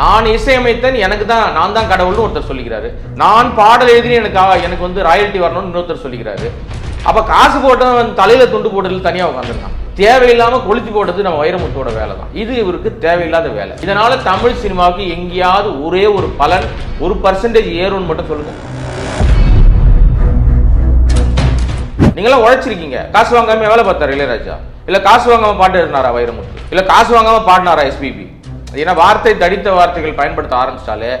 நான் இசையமைத்தன் எனக்கு தான் நான் தான் கடவுள்னு ஒருத்தர் சொல்லிக்கிறாரு. நான் பாடல் எழுதி எனக்கு எனக்கு வந்து ராயல்ட்டி வரணும்னு இன்னொருத்தர் சொல்லிக்கிறாரு. அப்ப காசு போட்டவன் தலையில துண்டு போட்டதில் தனியா உட்காந்துருக்கான் தேவையில்லாம கொளுத்தி போட்டது நம்ம வைரமுத்தோட வேலை தான் இது இவருக்கு தேவையில்லாத வேலை. இதனால தமிழ் சினிமாவுக்கு எங்கேயாவது ஒரே ஒரு பலன் ஒரு பர்சன்டேஜ் ஏறும்னு மட்டும் சொல்லுங்க. நீங்களாம் உழைச்சிருக்கீங்க. காசு வாங்காம வேலை பார்த்தாரு இளையராஜா? இல்ல காசு வாங்காம பாட்டு எழுதினாரா வைரமுத்து? இல்ல காசு வாங்காம பாடினாரா எஸ்பிபி ஏன்னா வார்த்தை தடித்த வார்த்தைகள் பயன்படுத்த ஆரம்பிச்சிட்டாலே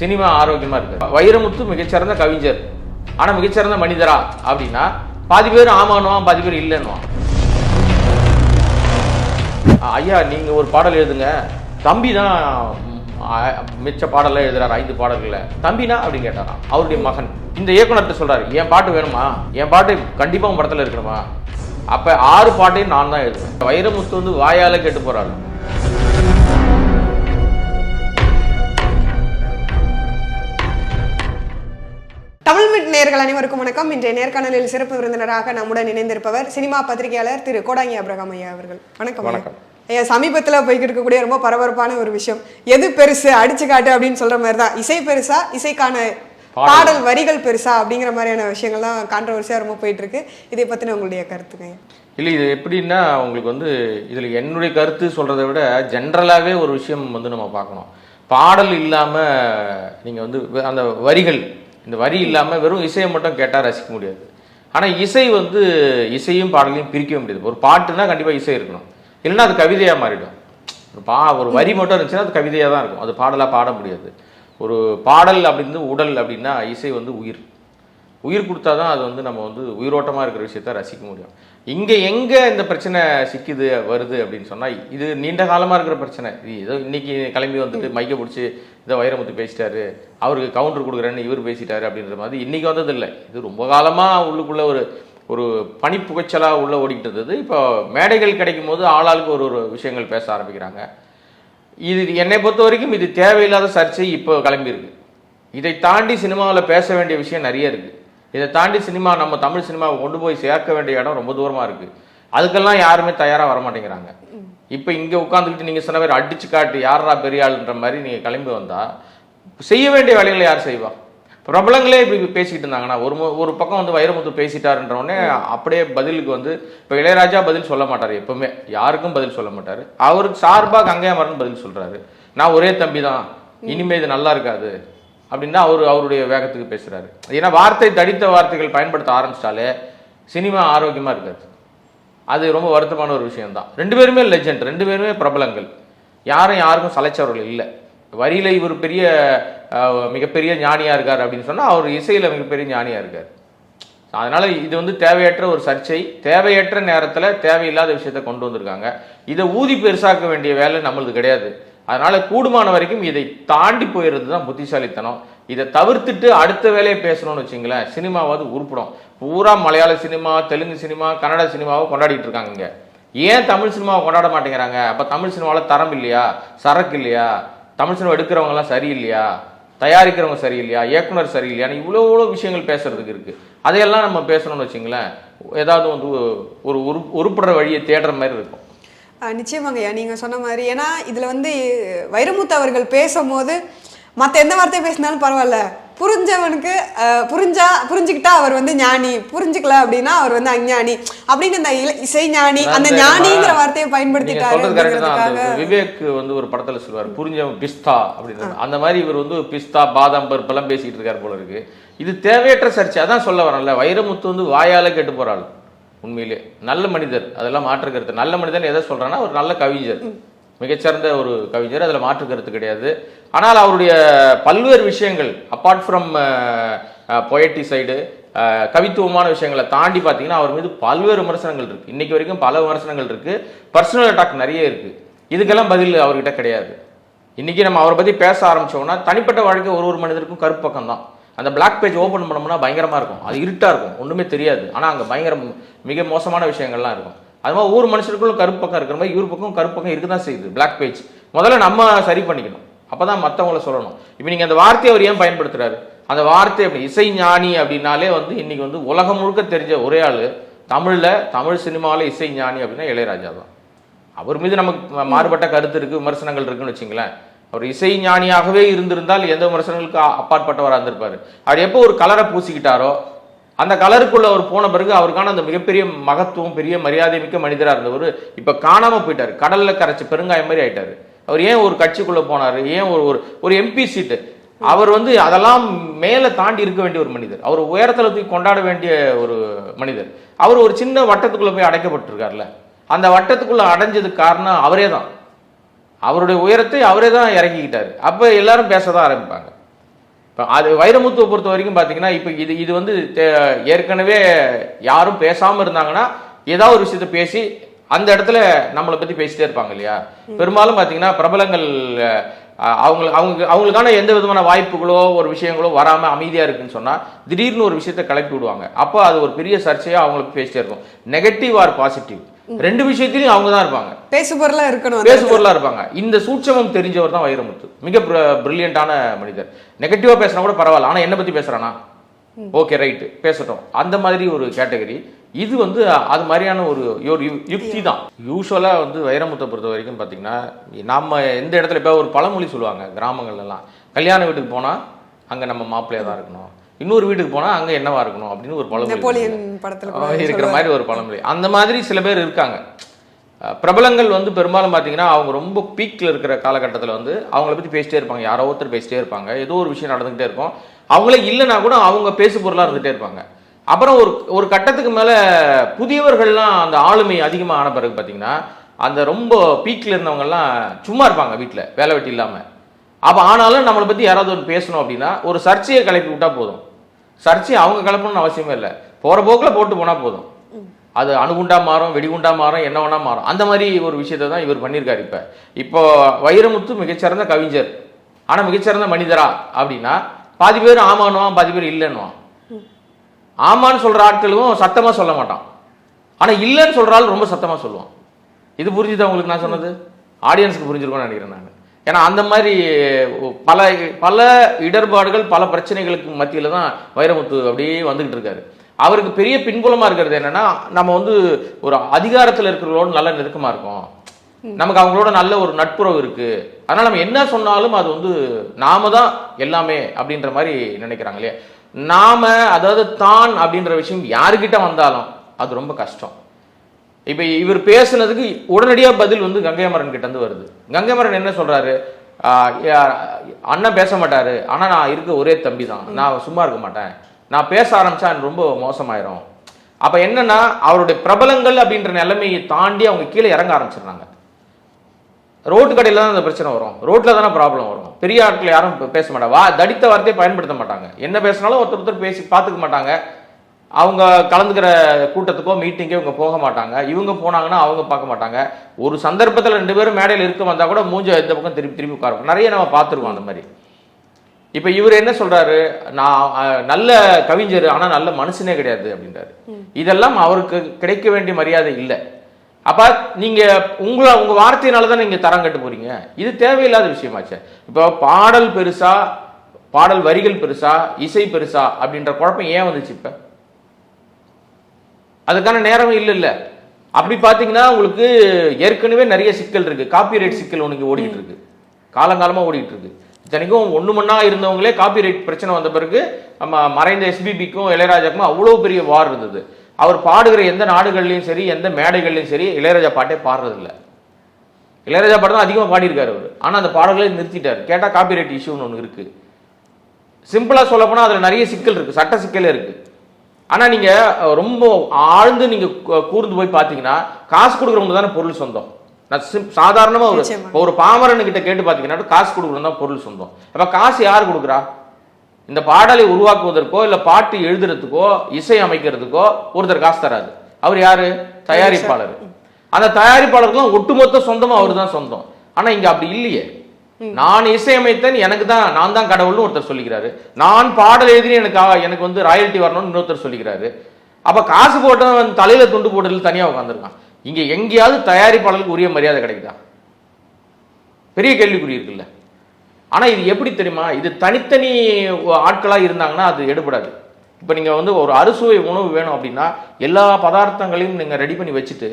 சினிமா ஆரோக்கியமா இருக்கு. வைரமுத்து மிகச்சிறந்த கவிஞர். ஆனா மிகச்சிறந்த மனிதரா அப்படின்னா பாதி பேர் ஆமானுவான் பாதி பேர் இல்லைன்னுவான் ஐயா நீங்க ஒரு பாடல் எழுதுங்க. தம்பி தான் மிச்ச பாடலாம் எழுதுறாரு ஐந்து பாடல்கள்ல. தம்பினா அப்படின்னு கேட்டாராம். அவருடைய மகன். இந்த இயக்குனர்கிட்ட சொல்றாரு என் பாட்டு வேணுமா? என் பாட்டு கண்டிப்பாக உன் படத்தில் இருக்கணுமா? அப்போ ஆறு பாட்டையும் நான் தான் எழுதுவேன். வைரமுத்து வந்து வாயால கேட்டு போறாரு. தமிழ் நேர்கள் அனைவருக்கும் வணக்கம் இன்றைய நேர்காணலில் சிறப்பு விருந்தினராக நம்முடன் இணைந்திருப்பவர் சினிமா பத்திரிகையாளர் திரு கோடாங்கி அப்ரஹாம் ஐயா அவர்கள் வணக்கம். வணக்கம். ஐயா சமீபத்துல போய்கிட்டு இருக்கக்கூடிய ரொம்ப பரபரப்பான ஒரு விஷயம் எது பெருசு அடிச்சு காட்டு அப்படின்னு சொல்ற மாதிரி தான் இசை பெருசா இசைக்கான பாடல். வரிகள் பெருசா அப்படிங்கிற மாதிரியான விஷயங்கள்லாம் கான்ட்ரவர்சியா ரொம்ப போயிட்டு இருக்கு இதை பத்தின உங்களுடைய கருத்துங்க. இல்லை இது எப்படின்னா உங்களுக்கு வந்து இதில் என்னுடைய கருத்து சொல்கிறத விட ஜென்ரலாகவே ஒரு விஷயம் வந்து நம்ம பார்க்கணும் பாடல் இல்லாமல் நீங்கள் வந்து அந்த வரிகள் இந்த வரி இல்லாமல் வெறும் இசையை மட்டும் கேட்டால் ரசிக்க முடியாது. ஆனால் இசை வந்து இசையும் பாடலையும் பிரிக்கவே முடியாது. ஒரு பாட்டுனா கண்டிப்பாக இசை இருக்கணும். இல்லைன்னா அது கவிதையாக மாறிடும். ஒரு பா ஒரு வரி மட்டும் இருந்துச்சுன்னா அது கவிதையாக தான் இருக்கும். அது பாடலாக பாட முடியாது. ஒரு பாடல் அப்படின்னு உடல் அப்படின்னா இசை வந்து உயிர். உயிர் கொடுத்தா தான் அது வந்து நம்ம வந்து உயிரோட்டமாக இருக்கிற விஷயத்த ரசிக்க முடியும். இங்கே எங்கே இந்த பிரச்சனை சிக்குது வருது அப்படின்னு சொன்னால் இது நீண்ட காலமாக இருக்கிற பிரச்சனை. இது ஏதோ இன்னைக்கு கிளம்பி வந்துட்டு மைக்க பிடிச்சி இதை வைரமுத்து பேசிட்டாரு அவருக்கு கவுண்டர் கொடுக்குறேன்னு இவர் பேசிட்டாரு அப்படின்ற மாதிரி இன்னைக்கு வந்தது இல்லை இது ரொம்ப காலமாக உள்ளுக்குள்ள ஒரு ஒரு பனி புகைச்சலாக உள்ள ஓடிக்கிட்டு இருந்தது. இப்போ மேடைகள் கிடைக்கும் போது ஆளாளுக்கு ஒரு ஒரு விஷயங்கள் பேச ஆரம்பிக்கிறாங்க. இது என்னை பொறுத்த வரைக்கும் இது தேவையில்லாத சர்ச்சை இப்போ கிளம்பியிருக்கு. இதை தாண்டி சினிமாவில் பேச வேண்டிய விஷயம் நிறைய இருக்கு. இதை தாண்டி சினிமா நம்ம தமிழ் சினிமாவை கொண்டு போய் சேர்க்க வேண்டிய இடம் ரொம்ப தூரமாக இருக்குது அதுக்கெல்லாம் யாருமே தயாராக வர மாட்டேங்கிறாங்க இப்போ இங்கே உட்காந்துக்கிட்டு நீங்கள் சொன்ன மாதிரி அடிச்சு காட்டு யாரா பெரிய ஆளுன்ற மாதிரி நீங்கள் கிளம்பி வந்தால் செய்ய வேண்டிய வேலைகளை யார் செய்வா? பிரபலங்களே இப்படி பேசிக்கிட்டு இருந்தாங்கன்னா ஒரு ஒரு பக்கம் வந்து வைரமுத்து பேசிட்டாருன்றவுடனே அப்படியே பதிலுக்கு வந்து இப்போ இளையராஜா பதில் சொல்ல மாட்டார் எப்பவுமே. யாருக்கும் பதில் சொல்ல மாட்டார். அவருக்கு சார்பாக கங்கையாமரன் பதில் சொல்கிறாரு நான் ஒரே தம்பி தான். இனிமே இது நல்லா இருக்காது. அப்படின்னு அவர் அவருடைய வேகத்துக்கு பேசுகிறாரு ஏன்னா வார்த்தை தடித்த வார்த்தைகள் பயன்படுத்த ஆரம்பிச்சிட்டாலே சினிமா ஆரோக்கியமாக இருக்காது. அது ரொம்ப வருத்தமான ஒரு விஷயம்தான். ரெண்டு பேருமே லெஜெண்ட் ரெண்டு பேருமே பிரபலங்கள். யாரும் யாருக்கும் சலைச்சவர்கள் இல்லை. வரியில் இவர் பெரிய மிகப்பெரிய ஞானியாக இருக்கார் அப்படின்னு சொன்னால் அவர் இசையில் மிகப்பெரிய ஞானியாக இருக்கார். அதனால் இது வந்து தேவையற்ற ஒரு சர்ச்சை தேவையற்ற நேரத்தில் தேவையில்லாத விஷயத்த கொண்டு வந்திருக்காங்க. இதை ஊதி பெருசாக்க வேண்டிய வேலை நம்மளுது கிடையாது. அதனால கூடுமான வரைக்கும் இதை தாண்டி போயிடுறது தான் புத்திசாலித்தனம். இதை தவிர்த்துட்டு அடுத்த வேலையை பேசணும்னு வச்சுங்களேன் சினிமாவாவது உருப்படும் பூரா மலையாள சினிமா தெலுங்கு சினிமா கன்னட சினிமாவை கொண்டாடிட்டு இருக்காங்க ஏன் தமிழ் சினிமாவை கொண்டாட மாட்டேங்கிறாங்க? அப்போ தமிழ் சினிமாவில் தரம் இல்லையா? சரக்கு இல்லையா? தமிழ் சினிமா எடுக்கிறவங்கலாம் சரியில்லையா? தயாரிக்கிறவங்க சரியில்லையா? இயக்குனர் சரியில்லையான்னு இவ்வளோ இவ்வளோ விஷயங்கள் பேசுறதுக்கு இருக்கு. அதையெல்லாம் நம்ம பேசணும்னு வச்சுங்களேன் ஏதாவது வந்து ஒரு உரு உருப்படுற வழியை தேடுற மாதிரி இருக்கும். ஆஹ் நிச்சயமாங்க ஐயா நீங்க சொன்ன மாதிரி. ஏன்னா இதுல வந்து வைரமுத்து அவர்கள் பேசும்போது மத்த எந்த வார்த்தை பேசினாலும் பரவாயில்ல. புரிஞ்சவனுக்கு புரிஞ்சா புரிஞ்சுக்கிட்டா அவர் வந்து ஞானி. புரிஞ்சுக்கல அப்படின்னா அவர் வந்து அஞ்ஞானி. அப்படின்னு இல- இசை ஞானி அந்த அந்த ஞானிங்கிற வார்த்தையை பயன்படுத்திட்டாரு அந்த விவேக் வந்து ஒரு படத்துல சொல்லுவார் புரிஞ்சவன் பிஸ்தா அப்படின்னு. அந்த மாதிரி இவர் வந்து பிஸ்தா பாதாம் பருப்பெல்லாம் பேசிட்டு இருக்காரு போல இருக்கு. இது தேவையற்ற சர்ச்சை. அதான் சொல்ல வரேன்ல வைரமுத்து வந்து வாயால கேட்டு போறாள் உண்மையிலே. நல்ல மனிதர் அதெல்லாம் மாற்று கருத்து. நல்ல மனிதன் எதை சொல்றான்னா ஒரு நல்ல கவிஞர். மிகச்சிறந்த ஒரு கவிஞர் அதுல மாற்று கருத்து கிடையாது. ஆனால் அவருடைய பல்வேறு விஷயங்கள் அப்பார்ட் ஃப்ரம் பொயட்டி சைடு கவித்துவமான விஷயங்களை தாண்டி பார்த்தீங்கன்னா அவர் மீது பல்வேறு விமர்சனங்கள் இருக்கு. இன்னைக்கு வரைக்கும் பல விமர்சனங்கள் இருக்கு. பர்சனல் அட்டாக் நிறைய இருக்கு. இதுக்கெல்லாம் பதில் அவர்கிட்ட கிடையாது. இன்னைக்கு நம்ம அவரை பத்தி பேச ஆரம்பிச்சோம்னா தனிப்பட்ட வாழ்க்கை ஒரு ஒரு மனிதருக்கும் கருப்பு பக்கம் தான். அந்த பிளாக் பேஜ் ஓப்பன் பண்ணோம்னா பயங்கரமாக இருக்கும். அது இருட்டாக இருக்கும். ஒன்றுமே தெரியாது. ஆனால் அங்கே பயங்கர மிக மோசமான விஷயங்கள்லாம் இருக்கும். அது மாதிரி ஒவ்வொரு மனுஷருக்குள்ள கருப்பு பக்கம் இருக்கிற மாதிரி இவர் பக்கம் கருப்பு பக்கம் இருக்க தான் செய்யுது பிளாக் பேஜ் முதல்ல நம்ம சரி பண்ணிக்கணும். அப்போ தான் மற்றவங்கள சொல்லணும். இப்போ நீங்கள் அந்த வார்த்தையை அவர் ஏன் பயன்படுத்துறாரு? அந்த வார்த்தை அப்படி இசை ஞானி அப்படின்னாலே வந்து இன்னைக்கு வந்து உலகம் முழுக்க தெரிஞ்ச ஒரே ஆள் தமிழில் தமிழ் சினிமாவில் இசை ஞானி அப்படின்னா இளையராஜா தான். அவர் மீது நமக்கு மாறுபட்ட கருத்து இருக்குது விமர்சனங்கள் இருக்குன்னு வச்சுங்களேன். அவர் இசை ஞானியாகவே இருந்திருந்தால் எந்த விமர்சனங்களுக்கு அப்பாற்பட்டவராக இருந்திருப்பார். அவர் எப்போ ஒரு கலரை பூசிக்கிட்டாரோ அந்த கலருக்குள்ள அவர் போன பிறகு அவருக்கான அந்த மிகப்பெரிய மகத்துவம் பெரிய மரியாதை மிக்க மனிதராக இருந்தவர் இப்போ காணாம போயிட்டாரு. கடலில் கரைச்சி பெருங்காயம் மாதிரி ஆயிட்டாரு. அவர் ஏன் ஒரு கட்சிக்குள்ளே போனாரு? ஏன் ஒரு ஒரு ஒரு எம்பி சீட்டு அவர் வந்து அதெல்லாம் மேலே தாண்டி இருக்க வேண்டிய ஒரு மனிதர். அவர் உயரத்தில் தூக்கி கொண்டாட வேண்டிய ஒரு மனிதர். அவர் ஒரு சின்ன வட்டத்துக்குள்ளே போய் அடைக்கப்பட்டிருக்காருல்ல. அந்த வட்டத்துக்குள்ளே அடைஞ்சதுக்கு காரணம் அவரே தான். அவருடைய உயரத்தை அவரே தான் இறக்கிக்கிட்டாரு. அப்போ எல்லாரும் பேச தான் ஆரம்பிப்பாங்க. இப்போ அது வைரமுத்துவை பொறுத்த வரைக்கும் பார்த்தீங்கன்னா இப்போ இது இது வந்து ஏற்கனவே யாரும் பேசாமல் இருந்தாங்கன்னா ஏதாவது ஒரு விஷயத்தை பேசி அந்த இடத்துல நம்மளை பற்றி பேசிட்டே இருப்பாங்க இல்லையா? பெரும்பாலும் பார்த்தீங்கன்னா பிரபலங்கள் அவங்க அவங்க அவங்களுக்கான எந்த விதமான வாய்ப்புகளோ ஒரு விஷயங்களோ வராமல் அமைதியாக இருக்குன்னு சொன்னால் திடீர்னு ஒரு விஷயத்தை கிளப்பி விடுவாங்க. அப்போ அது ஒரு பெரிய சர்ச்சையாக அவங்களுக்கு பேசிட்டே இருக்கும். நெகட்டிவ் ஆர் பாசிட்டிவ் ரெண்டு விஷயத்திலையும் அவங்க தான் இருப்பாங்க. பேசு பொருளா இருக்கணும் அந்த பேசு பொருளா இருப்பாங்க. இந்த சூட்சமம் தெரிஞ்சவர் தான் வைரமுத்து. மிக பிரில்லியண்டான மனிதர். நெகட்டிவா பேசினா கூட பரவாயில்ல. ஆனா என்ன பத்தி பேசுறானா? ஓகே ரைட்டு பேசட்டும். அந்த மாதிரி ஒரு கேட்டகரி இது வந்து அது மாதிரியான ஒரு ஒரு யு- யுக்தி தான். யூஸ்வலாக வந்து வைரமுத்தை பொறுத்த வரைக்கும் பார்த்தீங்கன்னா நம்ம எந்த இடத்துல இப்போ ஒரு பழமொழி சொல்லுவாங்க கிராமங்கள்ல எல்லாம் கல்யாண வீட்டுக்கு போனால் அங்கே நம்ம மாப்பிள்ளையாக தான் இருக்கணும். இன்னொரு வீட்டுக்கு போனால் அங்கே என்னவா இருக்கணும் அப்படின்னு ஒரு பழமொழி இருக்கிற மாதிரி ஒரு பழமொழி. அந்த மாதிரி சில பேர் இருக்காங்க. பிரபலங்கள் வந்து பெரும்பாலும் பார்த்தீங்கன்னா அவங்க ரொம்ப பீக்கில் இருக்கிற காலகட்டத்தில் வந்து அவங்கள பற்றி பேசிட்டே இருப்பாங்க. யாரோ ஒருத்தர் பேசிட்டே இருப்பாங்க. ஏதோ ஒரு விஷயம் நடந்துகிட்டே இருக்கும். அவங்களே இல்லைன்னா கூட அவங்க பேசு பொருளாக இருந்துகிட்டே இருப்பாங்க. அப்புறம் ஒரு ஒரு கட்டத்துக்கு மேலே புதியவர்கள்லாம் அந்த ஆளுமை அதிகமாக ஆன பிறகு பார்த்தீங்கன்னா அந்த ரொம்ப பீக்கில் இருந்தவங்கெல்லாம் சும்மா இருப்பாங்க வீட்டில் வேலை வெட்டி இல்லாமல் அப்போ ஆனாலும் நம்மளை பற்றி யாராவது ஒன்று பேசணும் அப்படின்னா ஒரு சர்ச்சையை கிளப்பி விட்டா போதும். சர்ச்சையை அவங்க கிளப்பணும்னு அவசியமே இல்லை. போகிற போக்கில் போட்டு போனால் போதும். அது அணுகுண்டா மாறும் வெடிகுண்டா மாறும் என்ன வேணா மாறும். அந்த மாதிரி ஒரு விஷயத்தை தான் இவர் பண்ணியிருக்காரு இப்போ. இப்போ வைரமுத்து மிகச்சிறந்த கவிஞர். ஆனால் மிகச்சிறந்த மனிதரா அப்படின்னா பாதி பேர் ஆமான்னுவான் பாதி பேர் இல்லைன்னுவான். ஆமான்னு சொல்ற ஆட்களும் சத்தமா சொல்ல மாட்டான். ஆனா இல்லைன்னு ஆள் ரொம்ப சத்தமா சொல்லுவான். இது புரிஞ்சுதா உங்களுக்கு நான் சொன்னது? ஆடியன்ஸ்க்கு புரிஞ்சிருக்கும்னு நினைக்கிறேன் நான். ஏன்னா அந்த மாதிரி பல பல இடர்பாடுகள் பல பிரச்சனைகளுக்கு மத்தியில தான் வைரமுத்து அப்படியே வந்துகிட்டு இருக்காரு. அவருக்கு பெரிய பின்புலமா இருக்கிறது என்னன்னா நம்ம வந்து ஒரு அதிகாரத்துல இருக்கிறவங்களோட நல்ல நெருக்கமா இருக்கோம். நமக்கு அவங்களோட நல்ல ஒரு நட்புறவு இருக்கு. அதனால நம்ம என்ன சொன்னாலும் அது வந்து நாம தான் எல்லாமே அப்படின்ற மாதிரி நினைக்கிறாங்க இல்லையா? நாம அதாவது தான் அப்படின்ற விஷயம் யாருக்கிட்ட வந்தாலும் அது ரொம்ப கஷ்டம். இப்போ இவர் பேசுனதுக்கு உடனடியாக பதில் வந்து கங்கைமரன் கிட்டேருந்து வருது. கங்கைமரன் என்ன சொல்கிறாரு யா- அண்ணன் பேச மாட்டார். ஆனால் நான் இருக்க ஒரே தம்பி தான். நான் சும்மா இருக்க மாட்டேன். நான் பேச ஆரம்பித்தா ரொம்ப மோசமாயிரும். அப்போ என்னன்னா அவருடைய பிரபலங்கள் அப்படின்ற நிலைமையை தாண்டி அவங்க கீழே இறங்க ஆரம்பிச்சிடுறாங்க. ரோட்டு கடையில் தான் அந்த பிரச்சனை வரும். ரோட்டில் தானே ப்ராப்ளம் வரும். பெரிய ஆட்கள் யாரும் பேச மாட்டாங்க வா தடித்த வார்த்தையை பயன்படுத்த மாட்டாங்க. என்ன பேசினாலும் ஒருத்தர் ஒருத்தர் பேசி பார்த்துக்க மாட்டாங்க. அவங்க கலந்துக்கிற கூட்டத்துக்கோ மீட்டிங்கோ இவங்க போக மாட்டாங்க. இவங்க போனாங்கன்னா அவங்க பார்க்க மாட்டாங்க. ஒரு சந்தர்ப்பத்தில் ரெண்டு பேரும் மேடையில் இருக்க வந்தா கூட மூஞ்ச இந்த பக்கம் திருப்பி திருப்பி உட்காரும் நிறைய நம்ம பார்த்துருக்கோம் அந்த மாதிரி. இப்போ இவர் என்ன சொல்றாரு? நான் நல்ல கவிஞர் ஆனா நல்ல மனுஷனே கிடையாது அப்படின்றாரு. இதெல்லாம் அவருக்கு கிடைக்க வேண்டிய மரியாதை இல்லை. அப்ப நீங்க உங்களை உங்க வார்த்தையினால தான் நீங்க தரம் கட்டு போறீங்க? இது தேவையில்லாத விஷயமாச்சே. இப்போ பாடல் பெருசா பாடல் வரிகள் பெருசா இசை பெருசா அப்படின்ற குழப்பம் ஏன் வந்துச்சு இப்ப? அதுக்கான நேரம் இல்லை இல்லை அப்படி பார்த்தீங்கன்னா உங்களுக்கு ஏற்கனவே நிறைய சிக்கல் இருக்கு. காப்பிரைட் சிக்கல் உனக்கு ஓடிட்டு இருக்கு. காலங்காலமாக ஓடிட்டு இருக்கு. இத்தனைக்கும் ஒன்று மண்ணா இருந்தவங்களே காப்பி ரைட் பிரச்சனை வந்த பிறகு நம்ம மறைந்த எஸ்பிபிக்கும் இளையராஜாக்கும் அவ்வளோ பெரிய வார் இருந்தது. அவர் பாடுகிற எந்த நாடுகள்லையும் சரி எந்த மேடைகள்லையும் சரி இளையராஜா பாட்டே பாடுறதில்ல. இளையராஜா பாட்டு தான் அதிகமாக பாடியிருக்காரு அவர். ஆனால் அந்த பாடல்களை கேட்டால் காப்பி ரைட் இஷ்யூன்னு ஒன்று இருக்குது சிம்பிளாக சொல்லப்போனால் அதில் நிறைய சிக்கல் இருக்குது சட்ட சிக்கலே இருக்குது ஆனா நீங்க அஹ், ரொம்ப ஆழ்ந்து நீங்க கூ- கூர்ந்து போய் பாத்தீங்கன்னா காசு கொடுக்குறவங்க தானே பொருள் சொந்தம். நான் sim- சாதாரணமா ஒரு ஒரு பாமரன் கிட்ட கேட்டு பாத்தீங்கன்னா காசு கொடுக்குறவங்க தான் பொருள் சொந்தம். அப்ப காசு யார் கொடுக்குறா? இந்த பாடலை உருவாக்குவதற்கோ இல்ல பாட்டு எழுதுறதுக்கோ இசை அமைக்கிறதுக்கோ ஒருத்தர் காசு தராது. அவர் யாரு? தயாரிப்பாளர். அந்த தயாரிப்பாளருக்குலாம் ஒட்டுமொத்த சொந்தமும் அவர் தான் சொந்தம். ஆனா இங்க அப்படி இல்லையே. நான் இசையமைத்தேன் எனக்கு தான் நான் தான் கடவுள்னு ஒருத்தர் சொல்லிக்கிறாரு. நான் பாடல் எழுதினு எனக்கு எனக்கு வந்து ராயல்ட்டி வரணும்னு இன்னொருத்தர் சொல்லிக்கிறாரு. அப்ப காசு போட்டவன் தலையில துண்டு போட்டதில் தனியா உட்காந்துருக்கான் இங்க எங்கேயாவது தயாரிப்பாளருக்கு உரிய மரியாதை கிடைக்குதா? பெரிய கேள்விக்குறி இருக்குல்ல. ஆனா இது எப்படி தெரியுமா? இது தனித்தனி ஆட்களா இருந்தாங்கன்னா அது எடுபடாது. இப்போ நீங்க வந்து ஒரு அறுசுவை உணவு வேணும் அப்படின்னா எல்லா பதார்த்தங்களையும் நீங்க ரெடி பண்ணி வச்சுட்டு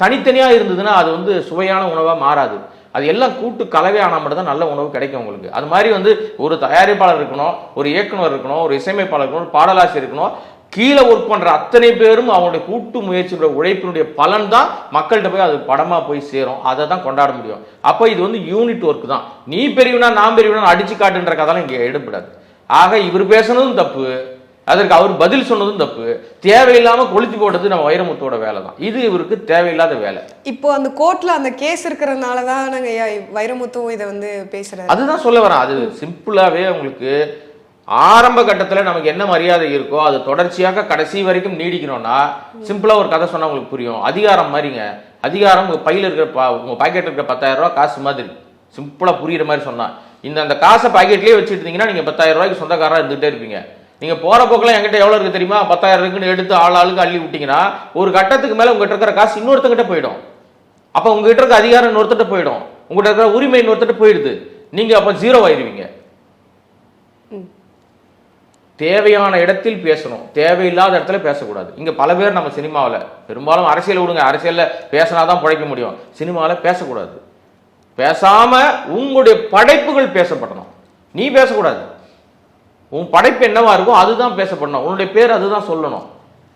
தனித்தனியா இருந்ததுன்னா அது வந்து சுவையான உணவா மாறாது. அது எல்லாம் கூட்டு கலவை ஆனால் மட்டும்தான் நல்ல உணவு கிடைக்கும் உங்களுக்கு. அது மாதிரி வந்து ஒரு தயாரிப்பாளர் இருக்கணும் ஒரு இயக்குனர் இருக்கணும் ஒரு இசையமைப்பாளர் இருக்கணும் ஒரு பாடலாசிரியர் இருக்கணும் கீழே ஒர்க் பண்ணுற அத்தனை பேரும் அவங்களுடைய கூட்டு முயற்சியுடைய உழைப்பினுடைய பலன் தான் மக்கள்கிட்ட போய் அது படமாக போய் சேரும். அதை தான் கொண்டாட முடியும். அப்போ இது வந்து யூனிட் ஒர்க் தான். நீ பெரியவனா நான் பெரியவனா அடிச்சு காட்டுன்ற கதெல்லாம் இங்கே எடுப்படாது ஆக இவர் பேசுனதும் தப்பு. அதற்கு அவர் பதில் சொன்னதும் தப்பு. தேவையில்லாம கொளுத்தி போட்டது நம்ம வைரமுத்தோட வேலை தான் இது இவருக்கு தேவையில்லாத வேலை. இப்போ அந்த கோர்ட்ல அந்த கேஸ் இருக்கிறதுனால தான் நாங்க ஐயா வைரமுத்துவும் இதை வந்து பேசுறாரு அதுதான் சொல்ல வரேன். அது சிம்பிளாவே உங்களுக்கு ஆரம்ப கட்டத்துல நமக்கு என்ன மரியாதை இருக்கோ அது தொடர்ச்சியாக கடைசி வரைக்கும் நீடிக்கணும்னா சிம்பிளா ஒரு கதை சொன்னா உங்களுக்கு புரியும். அதிகாரம் மாதிரிங்க. அதிகாரம் உங்க பையில இருக்கிற பா- உங்க பாக்கெட் இருக்கிற பத்தாயிரம் ரூபாய் காசு மாதிரி. சிம்பிளா புரியுற மாதிரி சொன்னா. இந்த அந்த காசை பாக்கெட்லயே வச்சுட்டு இருந்தீங்கன்னா நீங்க பத்தாயிரம் ரூபாய்க்கு சொந்தக்காரரா இருந்துகிட்டே இருப்பீங்க. நீங்க போற போக்கெல்லாம் என்கிட்ட எவ்வளவு இருக்கு தெரியுமா? பத்தாயிரம் இருக்குன்னு எடுத்து ஆள் ஆளுக்கு அள்ளி விட்டீங்கன்னா ஒரு கட்டத்துக்கு மேல உங்ககிட்ட இருக்கிற காசு இன்னொருத்தங்கிட்ட போயிடும். அப்ப உங்ககிட்ட இருக்க அதிகாரம் இன்னொருத்தட்ட போயிடும். உங்ககிட்ட இருக்கிற உரிமை இன்னொருத்தட்ட போயிடுது. நீங்க அப்ப ஜீரோ ஆயிருவீங்க. தேவையான இடத்தில் பேசணும். தேவையில்லாத இடத்துல பேசக்கூடாது. இங்க பல பேர் நம்ம சினிமாவில் பெரும்பாலும் அரசியல் விடுங்க. அரசியல்ல பேசினாதான் பிழைக்க முடியும். சினிமாவில் பேசக்கூடாது. பேசாம உங்களுடைய படைப்புகள் பேசப்படணும். நீ பேசக்கூடாது. உன் படைப்பு என்னவா இருக்கும் அதுதான் பேசப்படணும். உன்னுடைய பேர் அதுதான் சொல்லணும்.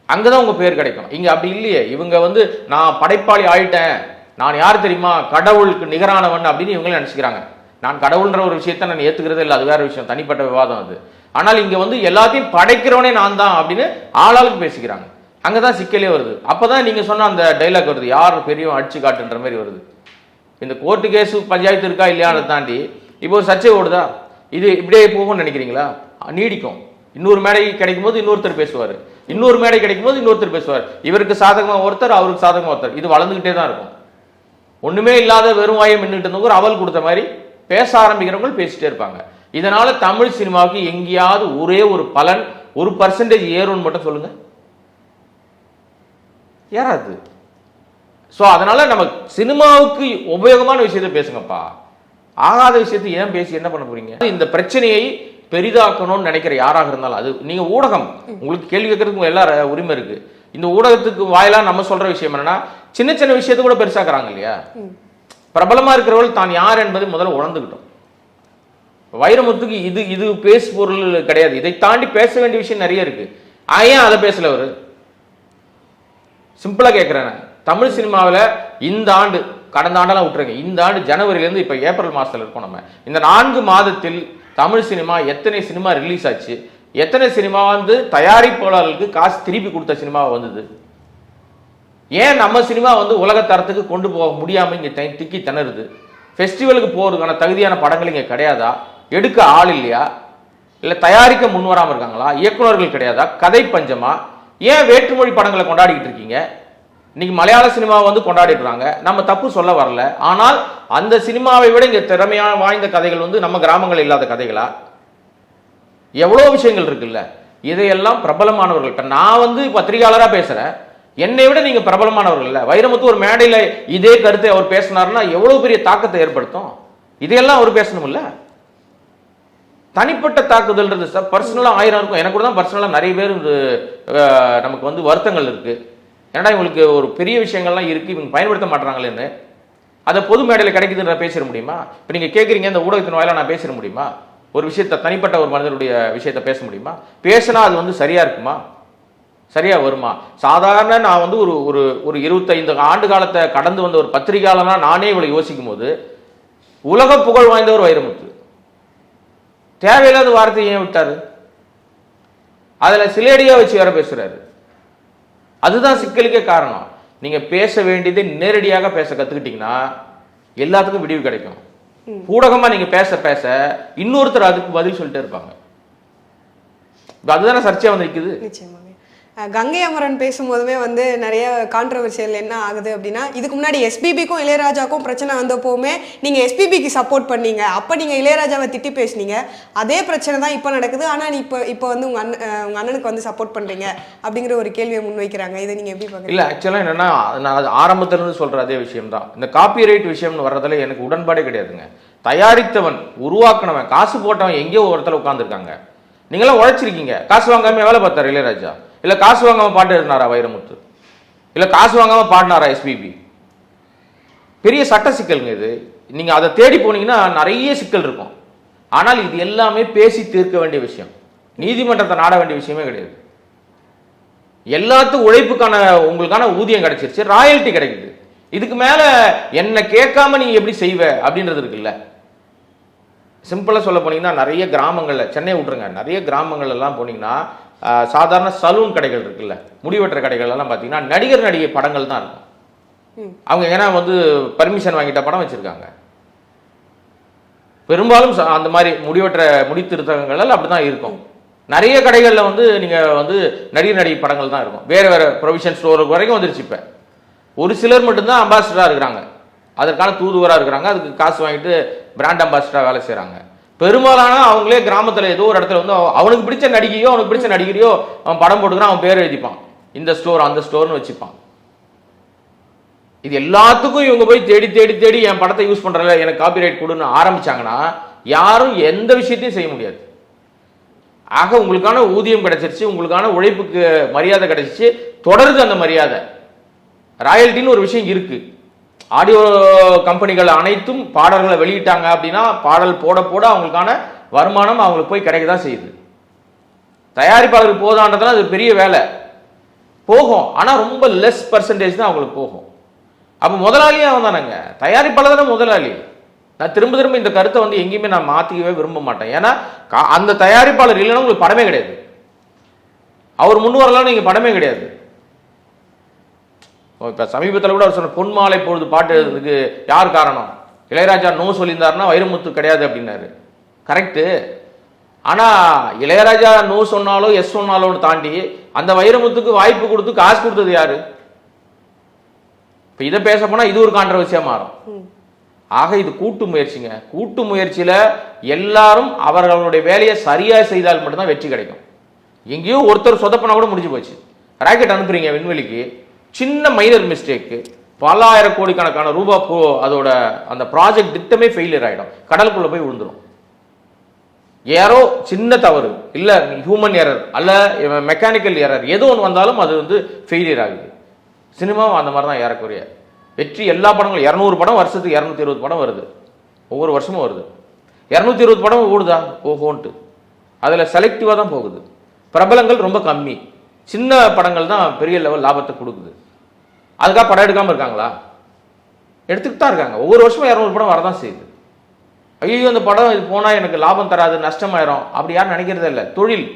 அங்கதான் உங்க பேர் கிடைக்கும் இங்க அப்படி இல்லையே. இவங்க வந்து நான் படைப்பாளி ஆயிட்டேன். நான் யார் தெரியுமா? கடவுளுக்கு நிகரானவன் அப்படின்னு இவங்களே நினைச்சுக்கிறாங்க. நான் கடவுள்ன்ற ஒரு விஷயத்தை நான் ஏத்துக்கிறதே இல்லை. அது வேற விஷயம். தனிப்பட்ட விவாதம் அது. ஆனால் இங்க வந்து எல்லாத்தையும் படைக்கிறவனே நான் தான் அப்படின்னு ஆளாளுக்கு பேசிக்கிறாங்க. அங்கதான் சிக்கலே வருது. அப்பதான் நீங்க சொன்ன அந்த டைலாக் வருது. யார் பெரியவன் அடிச்சு காட்டுன்ற மாதிரி வருது. இந்த கோர்ட்டு கேஸ் பஞ்சாயத்து இருக்கா இல்லையான்னு தாண்டி இப்போ ஒரு சர்ச்சை ஓடுதா? இது இப்படியே போகும்னு நினைக்கிறீங்களா? நீடிக்கும். இன்னொரு மேடை கிடைக்கும் போது இன்னொருத்தர் பேசுவார். இன்னொரு மேடை கிடைக்கும் போது இன்னொருத்தர் பேசுவார். இவருக்கு சாதகமாக ஒருத்தர் அவருக்கு சாதகமாக ஒருத்தர். இது வளர்ந்துகிட்டே தான் இருக்கும். ஒண்ணுமே இல்லாத வெறும் வாயம் மின்னுட்டு இருந்தவங்க அவள் அவல் கொடுத்த மாதிரி பேச ஆரம்பிக்கிறவங்க பேசிட்டே இருப்பாங்க. இதனால தமிழ் சினிமாவுக்கு எங்கேயாவது ஒரே ஒரு பலன் ஒரு பர்சன்டேஜ் ஏறும்னு மட்டும் சொல்லுங்க. ஏறாது. ஸோ அதனால நம்ம சினிமாவுக்கு உபயோகமான விஷயத்தை பேசுங்கப்பா. ஆகாத விஷயத்தை ஏன் பேசி என்ன பண்ண போறீங்க? இந்த பிரச்சனையை பெரிதாக்கணும்னு நினைக்கிற யாராக இருந்தாலும் அது நீங்க ஊடகம். உங்களுக்கு கேள்வி கேட்கறதுக்கு எல்லா உரிமை இருக்கு. இந்த ஊடகத்துக்கு வாயிலா நம்ம சொல்ற விஷயம் என்னன்னா சின்ன சின்ன விஷயத்தை கூட பெருசாக்குறாங்க இல்லையா? பிரபலமா இருக்கிறவர்கள் தான் யார் என்பதை முதல்ல உணர்ந்துக்கிட்டோம் வைரமுத்துக்கு இது இது பேசு பொருள் கிடையாது. இதை தாண்டி பேச வேண்டிய விஷயம் நிறைய இருக்கு. ஆ, ஏன் அதை பேசல அவரு? சிம்பிளா கேட்கிறேன். தமிழ் சினிமாவில் இந்த ஆண்டு கடந்த ஆண்டெல்லாம் விட்டுருங்க. இந்த ஆண்டு ஜனவரியிலேருந்து இப்போ ஏப்ரல் மாசத்துல இருக்கோம் நம்ம. இந்த நான்கு மாதத்தில் தமிழ் சினிமா எத்தனை சினிமா ரிலீஸ் ஆச்சு? எத்தனை சினிமா வந்து தயாரிப்பாளர்களுக்கு காசு திருப்பி கொடுத்த சினிமா வந்தது? ஏன் நம்ம சினிமா வந்து உலக தரத்துக்கு கொண்டு போக முடியாம இங்க திக்கி திணறுது? ஃபெஸ்டிவலுக்கு போறதுக்கான தகுதியான படங்கள் இங்க கிடையாதா? எடுக்க ஆள் இல்லையா? இல்லை தயாரிக்க முன்வராமல் இருக்காங்களா? இயக்குனர்கள் கிடையாதா? கதை பஞ்சமா? ஏன் வேற்றுமொழி படங்களை கொண்டாடிக்கிட்டு இருக்கீங்க? இன்னைக்கு மலையாள சினிமாவை வந்து கொண்டாடிடுறாங்க நம்ம தப்பு சொல்ல வரல. ஆனால் அந்த சினிமாவை விட இங்கே திறமையான வாய்ந்த கதைகள் வந்து நம்ம கிராமங்கள் இல்லாத கதைகளா? எவ்வளோ விஷயங்கள் இருக்குல்ல? இதையெல்லாம் பிரபலமானவர்கள்ட்ட நான் வந்து பத்திரிகையாளராக பேசுகிறேன் என்னை விட நீங்கள் பிரபலமானவர்கள் இல்லை. வைரமுத்து ஒரு மேடையில் இதே கருத்தை அவர் பேசினார்னா எவ்வளோ பெரிய தாக்கத்தை ஏற்படுத்தும்? இதையெல்லாம் அவர் பேசணும்ல? தனிப்பட்ட தாக்குதல்ன்றது சார் பர்சனலாக ஆயிரம் இருக்கும். எனக்கு கூட தான் பர்சனலாக நிறைய பேர் நமக்கு வந்து வருத்தங்கள் இருக்குது ஏன்னா இவங்களுக்கு ஒரு பெரிய விஷயங்கள்லாம் இருக்கு இவங்க பயன்படுத்த மாட்டுறாங்களேன்னு அதை பொது மேடையில் கிடைக்குதுன்ற பேசிட முடியுமா? இப்போ நீங்க கேட்குறீங்க இந்த ஊடகத்தின் வாயில நான் பேசிட முடியுமா? ஒரு விஷயத்தை தனிப்பட்ட ஒரு மனிதனுடைய விஷயத்த பேச முடியுமா? பேசினா அது வந்து சரியா இருக்குமா? சரியா வருமா? சாதாரண நான் வந்து ஒரு ஒரு ஒரு இருபத்தைந்து ஆண்டு காலத்தை கடந்து வந்த ஒரு பத்திரிகையாளனா நானே இவ்வளவு யோசிக்கும் போது உலக புகழ் வாய்ந்தவர் வைரமுத்து. தேவையில்லாத வார்த்தையை ஏன் விட்டாரு? அதுல சிலேடியா வச்சு வேற பேசுறாரு. அதுதான் சிக்கலுக்கே காரணம். நீங்க பேச வேண்டியதை நேரடியாக பேச கத்துக்கிட்டீங்கன்னா எல்லாத்துக்கும் விடிவு கிடைக்கும். ஊடகமா நீங்க பேச பேச இன்னொருத்தர் அதுக்கு பதில் சொல்லிட்டே இருப்பாங்க. இப்ப அதுதானே சர்ச்சையா வந்து அஹ் கங்கை அமரன் பேசும்போதுமே வந்து நிறைய கான்ட்ரவர்சியல் என்ன ஆகுது அப்படின்னா இதுக்கு முன்னாடி எஸ்பிபிக்கும் இளையராஜாக்கும் பிரச்சனை வந்தப்போவுமே நீங்கள் எஸ்பிபிக்கு சப்போர்ட் பண்ணீங்க. அப்போ நீங்கள் இளையராஜாவை திட்டி பேசுனீங்க. அதே பிரச்சனை தான் இப்போ நடக்குது. ஆனால் நீ இப்போ இப்போ வந்து உங்கள் அண்ணன் உங்கள் அண்ணனுக்கு வந்து சப்போர்ட் பண்ணுறீங்க அப்படிங்கிற ஒரு கேள்வியை முன்வைக்கிறாங்க. இதை நீங்கள் எப்படி பாக்குறீங்க இல்லை ஆக்சுவலாக என்னன்னா நான் அது சொல்கிற அதே விஷயம் தான் இந்த காப்பிரைட் விஷயம்னு வர்றதுல எனக்கு உடன்பாடே கிடையாதுங்க. தயாரித்தவன் உருவாக்குனவன் காசு போட்டவன் எங்கேயோ ஒருத்தர் உட்காந்துருக்காங்க நீங்களாம் உழைச்சிருக்கீங்க. காசு வாங்காம வேலை பார்த்தார் இளையராஜா. இல்லை காசு வாங்காமல் பாட்டு எழுதினாரா வைரமுத்து? இல்லை காசு வாங்காமல் பாடினாரா எஸ்பிபி பெரிய சட்ட சிக்கலுங்க இது. நீங்கள் அதை தேடி போனீங்கன்னா நிறைய சிக்கல் இருக்கும். ஆனால் இது எல்லாமே பேசி தீர்க்க வேண்டிய விஷயம். நீதிமன்றத்தை நாட வேண்டிய விஷயமே கிடையாது. எல்லாத்துக்கும் உழைப்புக்கான உங்களுக்கான ஊதியம் கிடைச்சிருச்சு. ராயல்ட்டி கிடைக்குது. இதுக்கு மேலே என்னை கேட்காம நீ எப்படி செய்வ அப்படின்றது இருக்குல்ல. சிம்பிளாக சொல்ல போனீங்கன்னா நிறைய கிராமங்களில் சென்னை விட்ருங்க நிறைய கிராமங்கள்ல எல்லாம் போனீங்கன்னா சாதாரண சலூன் கடைகள் இருக்குல்ல முடிவெட்டுற கடைகள் எல்லாம் பார்த்தீங்கன்னா நடிகர் நடிகை படங்கள் தான் இருக்கும். அவங்க ஏன்னா வந்து பர்மிஷன் வாங்கிட்ட படம் வச்சிருக்காங்க. பெரும்பாலும் அந்த மாதிரி முடிவெற்ற முடித்திருத்தங்கள் அப்படி தான் இருக்கும். நிறைய கடைகளில் வந்து நீங்கள் வந்து நடிகர் நடிகை படங்கள் தான் இருக்கும். வேறு வேறு ப்ரொவிஷன் ஸ்டோர் வரைக்கும் வந்துருச்சு இப்போ. ஒரு சிலர் மட்டும்தான் அம்பாசிடராக இருக்கிறாங்க. அதற்கான தூதுவராக இருக்கிறாங்க. அதுக்கு காசு வாங்கிட்டு பிராண்ட் அம்பாசிடராக வேலை செய்கிறாங்க பெரும்பாலான அவங்களே கிராமத்தில் ஏதோ ஒரு இடத்துல வந்து அவ- அவனுக்கு பிடிச்ச நடிகையோ அவனுக்கு பிடிச்ச நடிகரையோ அவன் படம் போட்டுக்கிறான் அவன் பேர் எழுதிப்பான். இந்த ஸ்டோர் அந்த ஸ்டோர்னு வச்சுப்பான். இது எல்லாத்துக்கும் இவங்க போய் தேடி தேடி தேடி என் படத்தை யூஸ் பண்ணுறல எனக்கு காப்பிரைட் கொடுன்னு ஆரம்பிச்சாங்கன்னா யாரும் எந்த விஷயத்தையும் செய்ய முடியாது. ஆக உங்களுக்கான ஊதியம் கிடைச்சிருச்சு உங்களுக்கான உழைப்புக்கு மரியாதை கிடைச்சிச்சு தொடருது அந்த மரியாதை. ராயல்ட்டின்னு ஒரு விஷயம் இருக்குது ஆடியோ கம்பெனிகள் அனைத்தும் பாடல்களை வெளியிட்டாங்க அப்படின்னா பாடல் போட போட அவங்களுக்கான வருமானம் அவங்களுக்கு போய் கிடைக்க தான் செய்யுது. தயாரிப்பாளருக்கு போதான்றதுலாம் அது பெரிய வேலை. போகும். ஆனால் ரொம்ப லெஸ் பர்சன்டேஜ் தான் அவங்களுக்கு போகும். அப்போ முதலாளியே அவன் தானேங்க. தயாரிப்பாளர் தானே முதலாளி. நான் திரும்ப திரும்ப இந்த கருத்தை வந்து எங்கேயுமே நான் மாற்றிக்கவே விரும்ப மாட்டேன். ஏன்னா கா- அந்த தயாரிப்பாளர் இல்லைன்னா உங்களுக்கு படமே கிடையாது. அவர் முன் வரலாம் நீங்கள் படமே கிடையாது. இப்போ சமீபத்தில் கூட அவர் சொன்ன பொன்மாலை பொழுது பாட்டு எழுதுறதுக்கு யார் காரணம்? இளையராஜா நோ சொல்லியிருந்தாருன்னா வைரமுத்து கிடையாது அப்படின்னாரு. கரெக்டு ஆனால் இளையராஜா நோ சொன்னாலோ எஸ் சொன்னாலோன்னு தாண்டி அந்த வைரமுத்துக்கு வாய்ப்பு கொடுத்து காசு கொடுத்தது யாரு? இப்போ இதை பேச போனால் இது ஒரு கான்ட்ரவர்சியாக மாறும். ஆக இது கூட்டு முயற்சிங்க. கூட்டு முயற்சியில எல்லாரும் அவர்களுடைய வேலையை சரியா செய்தால் மட்டும்தான் வெற்றி கிடைக்கும். எங்கேயோ ஒருத்தர் சொதப்பினா கூட முடிஞ்சு போச்சு. ராக்கெட் அனுப்புறீங்க விண்வெளிக்கு. சின்ன மைனர் மிஸ்டேக்கு பல ஆயிரம் கோடிக்கணக்கான ரூபா போ அதோட அந்த ப்ராஜெக்ட் திட்டமே ஃபெயிலியர் ஆகிடும் கடலுக்குள்ள போய் விழுந்துடும் யாரோ சின்ன தவறு இல்லை ஹியூமன் எரர் அல்ல மெக்கானிக்கல் எரர் எது ஒன்று வந்தாலும் அது வந்து ஃபெயிலியர் ஆகுது. சினிமாவும் அந்த மாதிரி தான் ஏறக்குறைய. வெற்றி எல்லா படங்களும் இரநூறு படம் வருஷத்துக்கு இரநூத்தி இருபது படம் வருது. ஒவ்வொரு வருஷமும் வருது. இரநூத்தி இருபது படம் ஓடுதா? ஓஹோன்ட்டு. அதில் செலக்டிவாக தான் போகுது. பிரபலங்கள் ரொம்ப கம்மி. சின்ன படங்கள் தான் பெரிய லெவல் லாபத்தை கொடுக்குது. அதுக்காக படம் எடுக்காமல் இருக்காங்களா? எடுத்துக்கிட்டு தான் இருக்காங்க. ஒவ்வொரு வருஷமும் இரநூறு படம் வரதான் செய்யுது. ஐயோ அந்த படம் இது போனால் எனக்கு லாபம் தராது நஷ்டமாயிரும் அப்படி யாரும் நினைக்கிறதே இல்லை. தொழில்.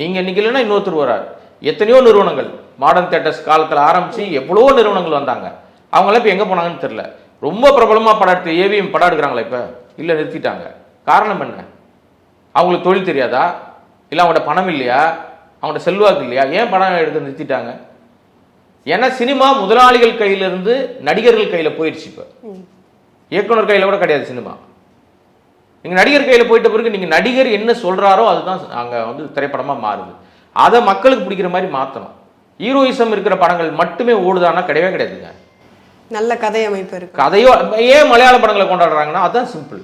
நீங்கள் இன்னைக்கு இல்லைன்னா இன்னொருத்தர் வரார் எத்தனையோ நிறுவனங்கள். மாடர்ன் தேட்டர்ஸ் காலத்தில் ஆரம்பித்து எவ்வளோ நிறுவனங்கள் வந்தாங்க. அவங்களாம் இப்போ எங்கே போனாங்கன்னு தெரில ரொம்ப பிரபலமாக படம் எடுத்து ஏவிஎம் படம் எடுக்கிறாங்களா இப்போ? இல்லை நிறுத்திட்டாங்க. காரணம் என்ன? அவங்களுக்கு தொழில் தெரியாதா? இல்லை அவங்கள்ட்ட பணம் இல்லையா? அவங்கள்ட்ட செல்வாக்கு இல்லையா? ஏன் படம் எடுத்து நிறுத்திட்டாங்க? ஏன்னா சினிமா முதலாளிகள் கையிலிருந்து நடிகர்கள் கையில் போயிடுச்சு இப்போ. இயக்குனர் கையில் கூட கிடையாது சினிமா. நீங்க நடிகர் கையில போயிட்ட பிறகு நீங்க நடிகர் என்ன சொல்றாரோ அதுதான் அங்க வந்து திரைப்படமா மாறுது. அதை மக்களுக்கு பிடிக்கிற மாதிரி மாத்தணும். ஹீரோயிசம் இருக்கிற படங்கள் மட்டுமே ஓடுதான்னா கிடையவே கிடையாதுங்க. நல்ல கதை அமைப்பு இருக்கு. கதையோ ஏன் மலையாள படங்களை கொண்டாடுறாங்கன்னா அதுதான் சிம்பிள்.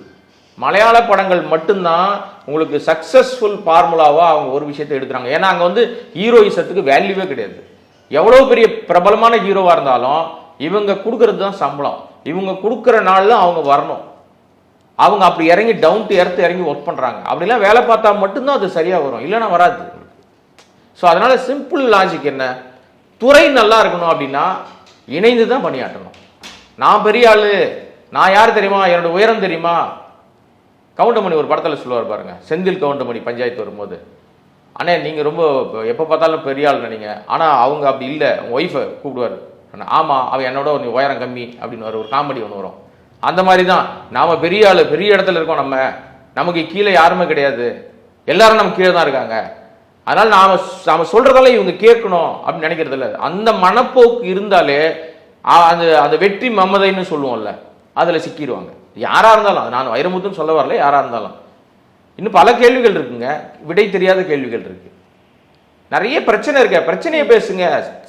மலையாள படங்கள் மட்டும்தான் உங்களுக்கு சக்சஸ்ஃபுல் ஃபார்முலாவா அவங்க ஒரு விஷயத்தை எடுக்கிறாங்க. ஏன்னா அங்க வந்து ஹீரோயிசத்துக்கு வேல்யூவே கிடையாது. எவ்வளோ பெரிய பிரபலமான ஹீரோவாக இருந்தாலும் இவங்க கொடுக்கறது தான் சம்பளம். இவங்க கொடுக்குற நாள் தான் அவங்க வரணும். அவங்க அப்படி இறங்கி டவுன் டு எர்த் இறங்கி ஒர்க் பண்ணுறாங்க அப்படிலாம் வேலை பார்த்தா மட்டும்தான் அது சரியாக வரும். இல்லைன்னா வராது. ஸோ அதனால் சிம்பிள் லாஜிக் என்ன? துறை நல்லா இருக்கணும் அப்படின்னா இணைந்து தான் பணியாற்றணும். நான் பெரிய ஆள். நான் யார் தெரியுமா? என்னோட உயரம் தெரியுமா? கவுண்டமணி ஒரு படத்தில் சொல்லுவார் பாருங்க. செந்தில் கவுண்டமணி பஞ்சாயத்து வரும்போது. அண்ணே நீங்கள் ரொம்ப எப்போ பார்த்தாலும் பெரிய ஆள் நீங்க ஆனால் அவங்க அப்படி இல்லை. உங்கள் ஒய்ஃபை கூப்பிடுவார். ஆமாம் அவன் என்னோட கொஞ்சம் உயரம் கம்மி அப்படின்னு ஒரு காமெடி ஒன்று வரும். அந்த மாதிரி தான் நாம் பெரிய ஆள் பெரிய இடத்துல இருக்கோம் நம்ம. நமக்கு கீழே யாருமே கிடையாது. எல்லாரும் நம்ம கீழே தான் இருக்காங்க. அதனால் நாம் நாம் சொல்கிறதெல்லாம் இவங்க கேட்கணும் அப்படின்னு நினைக்கிறது இல்லை. அந்த மனப்போக்கு இருந்தாலே அந்த அந்த வெற்றி மமதைன்னு சொல்லுவோம்ல அதில் சிக்கிடுவாங்க. யாராக இருந்தாலும் அது நான் வைரமுத்துன்னு சொல்ல வரல யாராக இருந்தாலும். இன்னும் பல கேள்விகள் இருக்குங்க. விடை தெரியாத கேள்விகள் இருக்கு. நிறைய பிரச்சனை இருக்க. பிரச்சனையை பேசுங்க.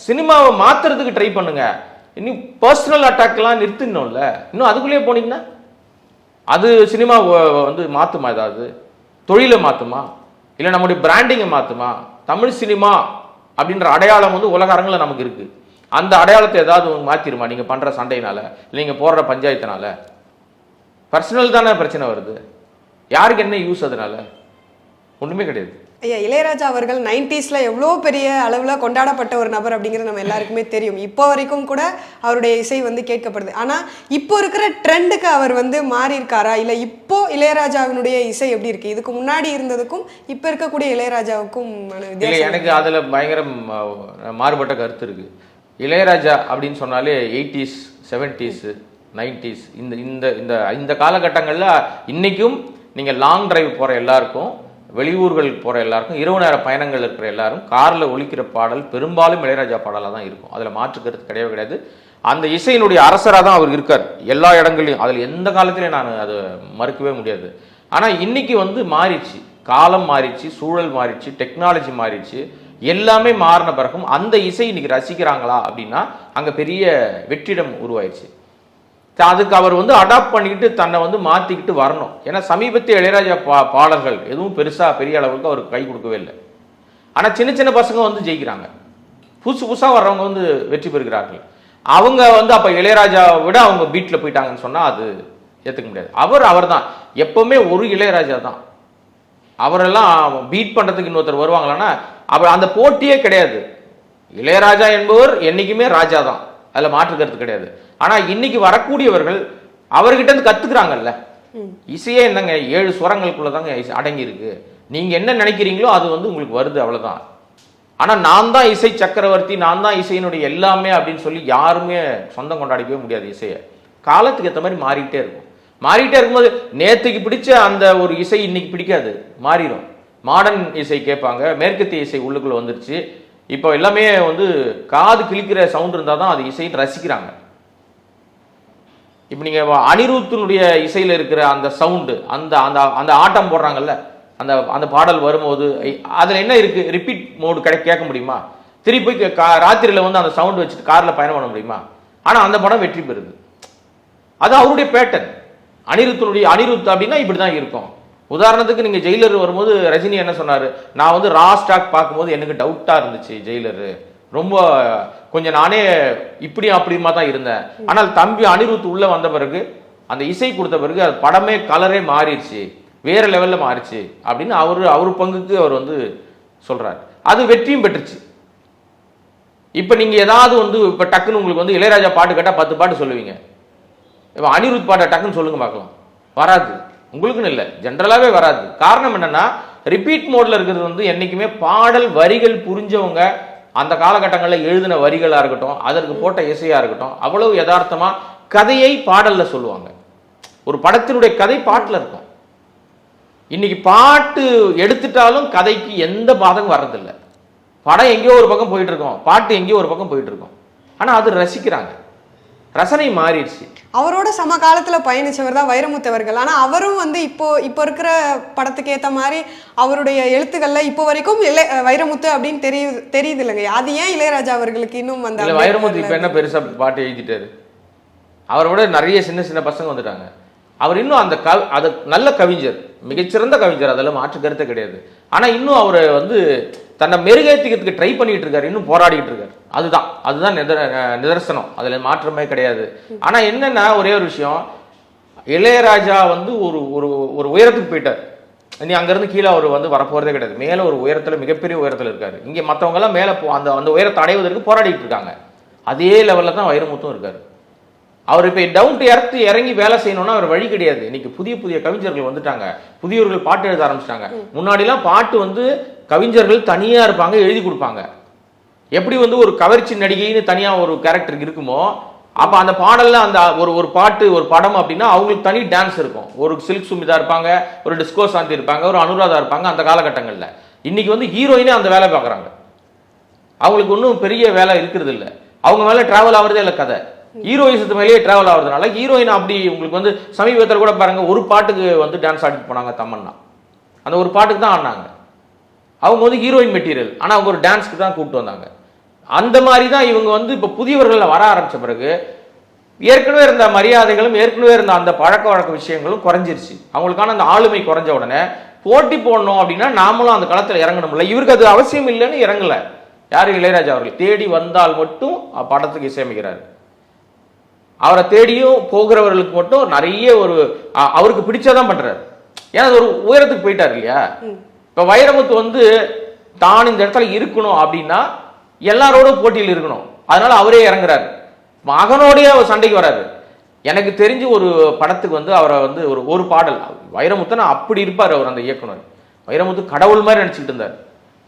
சினிமாவை மாத்துறதுக்கு ட்ரை பண்ணுங்க. இன்னும் பர்சனல் அட்டாக்லாம் நிறுத்தினோம்ல இன்னும் அதுக்குள்ளேயே போனீங்கன்னா அது சினிமா வந்து மாற்றுமா ஏதாவது? தொழிலை மாற்றுமா இல்லை நம்முடைய பிராண்டிங்கை மாற்றுமா தமிழ் சினிமா அப்படின்ற அடையாளம் வந்து உலக அரங்கில் நமக்கு இருக்கு. அந்த அடையாளத்தை ஏதாவது மாற்றிடுமா நீங்கள் பண்ணுற சண்டையினால் சண்டையினால இல்லை நீங்கள் போடுற பஞ்சாயத்தினால? பர்சனல் தானே பிரச்சனை வருது. யாருக்கு என்ன யூஸ் அதனால? ஒண்ணுமே கிடையாது. ஐயா இளையராஜா அவர்கள் நைன்டிஸ்ல எவ்வளோ பெரிய அளவில் கொண்டாடப்பட்ட ஒரு நபர் அப்படிங்கிறது நம்ம எல்லாருக்குமே தெரியும். இப்போ வரைக்கும் கூட அவருடைய இசை வந்து கேட்கப்படுது. ஆனால் இப்போ இருக்கிற ட்ரெண்டுக்கு அவர் வந்து மாறி இருக்காரா இல்லை இப்போ இளையராஜாவினுடைய இசை எப்படி இருக்கு? இதுக்கு முன்னாடி இருந்ததுக்கும் இப்போ இருக்கக்கூடிய இளையராஜாவுக்கும் இல்லை எனக்கு அதுல பயங்கரம் மாறுபட்ட கருத்து இருக்கு. இளையராஜா அப்படின்னு சொன்னாலே எயிட்டிஸ் செவன்டிஸ் நைன்டிஸ் இந்த இந்த இந்த இந்த காலகட்டங்களில் இன்னைக்கும் நீங்கள் லாங் டிரைவ் போகிற எல்லாருக்கும் வெளியூர்கள் போகிற எல்லாருக்கும் இரவு நேர பயணங்கள் இருக்கிற எல்லாரும் காரில் ஒழிக்கிற பாடல் பெரும்பாலும் இளையராஜா பாடலாக தான் இருக்கும். அதில் மாற்றுக்கிறது கிடையவே கிடையாது. அந்த இசையினுடைய அரசராக தான் அவர் இருக்கார். எல்லா இடங்களையும் அதில் எந்த காலத்திலையும் நான் அதை மறுக்கவே முடியாது. ஆனால் இன்னைக்கு வந்து மாறிடுச்சு. காலம் மாறிடுச்சு சூழல் மாறிடுச்சு டெக்னாலஜி மாறிடுச்சு. எல்லாமே மாறின பிறகும் அந்த இசை இன்னைக்கு ரசிக்கிறாங்களா அப்படின்னா அங்கே பெரிய வெற்றிடம் உருவாயிடுச்சு. அதுக்கு அவர் வந்து அடாப்ட் பண்ணிக்கிட்டு தன்னை வந்து மாற்றிக்கிட்டு வரணும். ஏன்னா சமீபத்திய இளையராஜா பா பாடல்கள் எதுவும் பெருசாக பெரிய அளவுக்கு அவருக்கு கை கொடுக்கவே இல்லை. ஆனால் சின்ன சின்ன பசங்க வந்து ஜெயிக்கிறாங்க. புதுசு புதுசாக வர்றவங்க வந்து வெற்றி பெறுகிறார்கள். அவங்க வந்து அப்போ இளையராஜாவை விட அவங்க பீட்டில் போயிட்டாங்கன்னு சொன்னால் அது ஏற்றுக்க முடியாது. அவர் அவர்தான் எப்போவுமே ஒரு இளையராஜா தான். அவரெல்லாம் பீட் பண்ணுறதுக்கு இன்னொருத்தர் வருவாங்களான்னா அவர் அந்த போட்டியே கிடையாது. இளையராஜா என்பவர் என்னைக்குமே ராஜா தான். அதில் மாற்று கருத்து கிடையாது. ஆனா இன்னைக்கு வரக்கூடியவர்கள் அவர்கிட்ட இருந்து கத்துக்கிறாங்கல்ல. இசையே என்னங்க ஏழு சுரங்களுக்குள்ள தாங்க அடங்கி இருக்கு நீங்க என்ன நினைக்கிறீங்களோ அது வந்து உங்களுக்கு வருது அவ்வளவுதான். ஆனா நான் தான் இசை சக்கரவர்த்தி நான் தான் இசையினுடைய எல்லாமே அப்படின்னு சொல்லி யாருமே சொந்தம் கொண்டாடிக்கவே முடியாது இசையை. காலத்துக்கு ஏற்ற மாதிரி மாறிட்டே இருக்கும். மாறிட்டே இருக்கும்போது நேத்துக்கு பிடிச்ச அந்த ஒரு இசை இன்னைக்கு பிடிக்காது மாறிடும் மாடர்ன் இசை கேட்பாங்க மேற்கத்திய இசை உள்ளுக்குள்ள வந்துருச்சு. இப்போ எல்லாமே வந்து காது கிழிக்கிற சவுண்ட் இருந்தால் தான் அது இசைன்னு ரசிக்கிறாங்க. இப்போ நீங்கள் அனிருத்தினுடைய இசையில் இருக்கிற அந்த சவுண்டு அந்த அந்த அந்த ஆட்டம் போடுறாங்கல்ல அந்த அந்த பாடல் வரும்போது அதில் என்ன இருக்குது ரிப்பீட் மோடு கிடை கேட்க முடியுமா? திருப்பி போய் கா- வந்து அந்த சவுண்டு வச்சுட்டு காரில் பயணம் பண்ண முடியுமா? ஆனால் அந்த படம் வெற்றி பெறுது. அது அவருடைய பேட்டர்ன் அனிருத்தினுடைய அனிருத் அப்படின்னா இப்படி தான் இருக்கும். உதாரணத்துக்கு நீங்கள் ஜெயிலர் வரும்போது ரஜினி என்ன சொன்னார்? நான் வந்து ரா ஸ்டாக் பார்க்கும்போது எனக்கு டவுட்டாக இருந்துச்சு ஜெயிலர். ரொம்ப கொஞ்சம் நானே இப்படி அப்படியுமா தான் இருந்தேன். ஆனால் தம்பி அனிருத் உள்ள வந்த பிறகு அந்த இசை கொடுத்த பிறகு அது படமே கலரே மாறிடுச்சு. வேற லெவல்ல மாறிச்சு அப்படின்னு அவரு அவர் பங்குக்கு அவர் வந்து சொல்றாரு. அது வெற்றியும் பெற்றுச்சு. இப்ப நீங்க ஏதாவது வந்து இப்ப டக்குன்னு உங்களுக்கு வந்து இளையராஜா பாட்டு கேட்டா பத்து பாட்டு சொல்லுவீங்க. இப்போ அனிருத் பாட்டை டக்குன்னு சொல்லுங்க பார்க்கலாம். வராது. உங்களுக்குன்னு இல்லை. ஜென்ரலாகவே வராது. காரணம் என்னன்னா ரிப்பீட் மோட்ல இருக்கிறது வந்து என்னைக்குமே பாடல் வரிகள் புரிஞ்சவங்க அந்த காலகட்டங்களில் எழுதின வரிகளாக இருக்கட்டும் அதற்கு போட்ட இசையாக இருக்கட்டும் அவ்வளவு யதார்த்தமாக கதையை பாடலில் சொல்லுவாங்க. ஒரு படத்தினுடைய கதை பாட்டில் இருக்கும். இன்னைக்கு பாட்டு எடுத்துட்டாலும் கதைக்கு எந்த பாதகம் வர்றதில்லை. படம் எங்கேயோ ஒரு பக்கம் போயிட்டு இருக்கோம். பாட்டு எங்கேயோ ஒரு பக்கம் போயிட்டு இருக்கோம். ஆனால் அது ரசிக்கிறாங்க. ரசனை மாறிடுச்சு. அவரோட சம காலத்துல பயணிச்சவர் தான் வைரமுத்து அவர்கள் ஆனா அவரும் வந்து இப்போ இப்போ இருக்கிற படத்துக்கு ஏத்த மாதிரி அவருடைய எழுத்துக்கள்ல இப்போ வரைக்கும் இளைய வைரமுத்து அப்படின்னு தெரியுது தெரியுது இல்லைங்க. அது ஏன் இளையராஜா அவர்களுக்கு இன்னும் இல்ல வைரமுத்து இப்ப என்ன பெருசா பாட்டு எழுதிட்டாரு? அவரை விட நிறைய சின்ன சின்ன பசங்க வந்துட்டாங்க. அவர் இன்னும் அந்த கவி அது நல்ல கவிஞர் மிகச்சிறந்த கவிஞர். அதெல்லாம் மாற்று கருத்தே கிடையாது. ஆனா இன்னும் அவர் வந்து தன்னை மெருகேற்றிக்கிறதுக்கு ட்ரை பண்ணிட்டு இருக்காரு இன்னும் போராடிட்டு இருக்காரு அதுதான் அதுதான் நிதர்சனம். அதுல மாற்றமே கிடையாது. ஆனா என்னன்னா ஒரே ஒரு விஷயம். இளையராஜா வந்து ஒரு ஒரு ஒரு உயரத்துக்கு போயிட்டார். இனி அங்கிருந்து கீழே அவர் வந்து வரப்போறதே கிடையாது. மேல ஒரு உயரத்துல மிகப்பெரிய உயரத்துல இருக்காரு. இங்க மத்தவங்க எல்லாம் மேல போ அந்த அந்த உயரத்தை அடைவதற்கு போராடிட்டு இருக்காங்க அதே லெவல்ல தான் வைரமுத்தும் இருக்காரு. அவர் இப்போ டவுன் டு எர்த் இறங்கி வேலை செய்யணும்னா அவர் வழி கிடையாது. இன்னைக்கு புதிய புதிய கவிஞர்கள் வந்துட்டாங்க. புதியவர்கள் பாட்டு எழுத ஆரம்பிச்சிட்டாங்க. முன்னாடிலாம் பாட்டு வந்து கவிஞர்கள் தனியாக இருப்பாங்க எழுதி கொடுப்பாங்க. எப்படி வந்து ஒரு கவர்ச்சி நடிகைன்னு தனியாக ஒரு கேரக்டருக்கு இருக்குமோ அப்போ அந்த பாடலில் அந்த ஒரு ஒரு பாட்டு ஒரு படம் அப்படின்னா அவங்களுக்கு தனி டான்ஸ் இருக்கும். ஒரு சில்க் சுமிதா இருப்பாங்க ஒரு டிஸ்கோ சாந்தி இருப்பாங்க ஒரு அனுராதா இருப்பாங்க அந்த காலகட்டங்களில். இன்னைக்கு வந்து ஹீரோயினே அந்த வேலை பார்க்குறாங்க. அவங்களுக்கு ஒன்றும் பெரிய வேலை இருக்கிறது இல்லை. அவங்க மேலே டிராவல் ஆகுறதே இல்லை கதை. ஹீரோயிசத்து மேலேயே டிராவல் ஆகிறதுனால ஹீரோயின் அப்படி உங்களுக்கு வந்து சமீபத்தில் கூட பாருங்கள் ஒரு பாட்டுக்கு வந்து டான்ஸ் ஆடிட்டு போனாங்க தமன்னா அந்த ஒரு பாட்டுக்கு தான் ஆடினாங்க. அவங்க வந்து ஹீரோயின் மெட்டீரியல் ஆனால் அவங்க ஒரு டான்ஸ்க்கு தான் கூப்பிட்டு வந்தாங்க. அந்த மாதிரி தான் இவங்க வந்து இப்போ புதியவர்களில் வர ஆரம்பிச்ச பிறகு ஏற்கனவே இருந்த மரியாதைகளும் ஏற்கனவே இருந்த அந்த பழக்க வழக்க விஷயங்களும் குறைஞ்சிருச்சு. அவங்களுக்கான அந்த ஆளுமை குறைஞ்ச உடனே போட்டி போடணும் அப்படின்னா நாமளும் அந்த களத்தில் இறங்கணும்ல. இவருக்கு அது அவசியம் இல்லைன்னு இறங்கல. யார்? இளையராஜா அவர்கள். தேடி வந்தால் மட்டும் படத்துக்கு இசையமைக்கிறார். அவரை தேடியும் போகிறவர்களுக்கு மட்டும் நிறைய ஒரு அவருக்கு பிடிச்சாதான் பண்றாரு. ஏன்னா அது ஒரு உயரத்துக்கு போயிட்டார் இல்லையா? இப்போ வைரமுத்து வந்து தான் இந்த இடத்துல இருக்கணும் அப்படின்னா எல்லாரோடும் போட்டியில் இருக்கணும். அதனால அவரே இறங்குறாரு. மகனோடய அவர் சண்டைக்கு வராது எனக்கு தெரிஞ்சு ஒரு படத்துக்கு வந்து அவரை வந்து ஒரு ஒரு பாடல் வைரமுத்தனா அப்படி இருப்பார் அவர் அந்த இயக்குனர். வைரமுத்து கடவுள் மாதிரி நினச்சிட்டு இருந்தார்.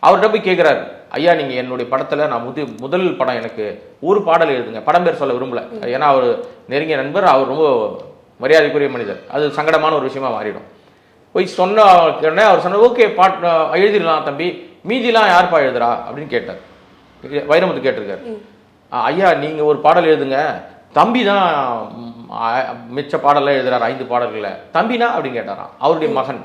அவர்கிட்ட போய் கேட்குறாரு ஐயா நீங்கள் என்னுடைய படத்தில் நான் முது முதல் படம் எனக்கு ஒரு பாடல் எழுதுங்க. படம் பேர் சொல்ல விரும்பல. ஏன்னா அவர் நெருங்கிய நண்பர் அவர் ரொம்ப மரியாதைக்குரிய மனிதர். அது சங்கடமான ஒரு விஷயமா மாறிடும். போய் சொன்ன உடனே அவர் சொன்ன ஓகே பாட் எழுதிடலாம் தம்பி. மீதிலாம் யாருப்பா எழுதுறா? அப்படின்னு கேட்டார். வைரமுத்து கேட்டிருக்காரு. "ஆ, ஐயா நீங்க ஒரு பாடல் எழுதுங்க. தம்பி தான் மிச்ச பாடலாம் எழுதுறாரு ஐந்து பாடல்களை. தம்பினா? அப்படின்னு கேட்டாராம். அவருடைய மகன்.